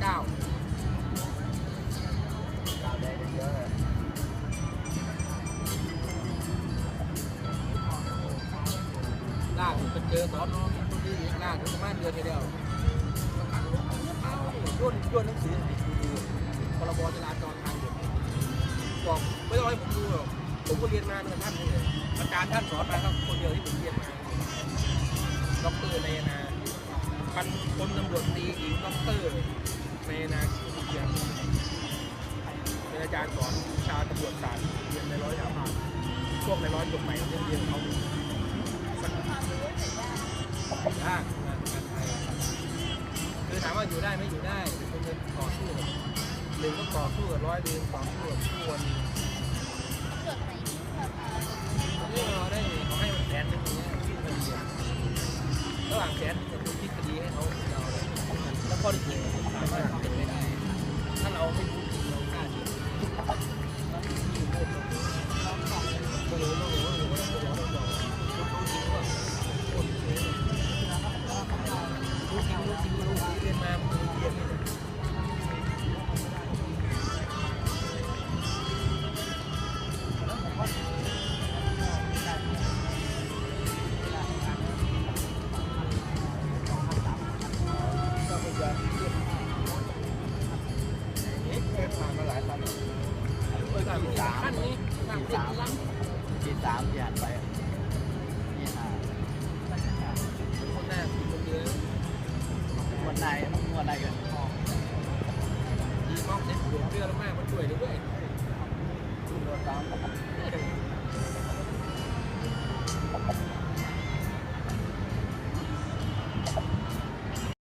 เก้าเก้ได้เยอะล่าสุดไปเจอสอนน้องที่น่าสุดปะมาณเดือนเดียวย่นย่นหนังสือให้ดูพรบจราจรทางเด่วนบอกไม่ต้องให้ผมดูหรอกผมก็เรียนมาเหมือนท่านเลยอาจารย์ท่านสอนมาครับคนเดียวที่ผมเรียนมาด็อกเตอร์เลยนะพันคนตำรวจตีหญิงด็อกเตอร์ ในนาที่เรียนเป็นอาจารย์สอนวิชาตำรวจศาสตร์เรียนในร้อยยาพาพวกในร้อยจบใหม่เรียนเรียนเขาสักยากงานการไทยคือถามว่าอยู่ได้ไม่อยู่ได้เป็นคนต่อสู้กับหนึ่งก็ต่อสู้กับร้อยเดือนต่อสู้กับผู้วันนี่เราได้เขาให้แสนนึงอย่างเงี้ยคิดคดีอะระหว่างแสนกับคุณคิดคดีให้เขาเราแล้วข้อที่จริง สามารถเป็นไปได้ ถ้าเราไม่รู้ สิบสามสี่สามสี่สามที่หันไปนี่นะคนแรนวันไหนวันไหนกันดีมองเซ็ตหัวเรือแล้วแม่มาช่วยด้วยคุณโา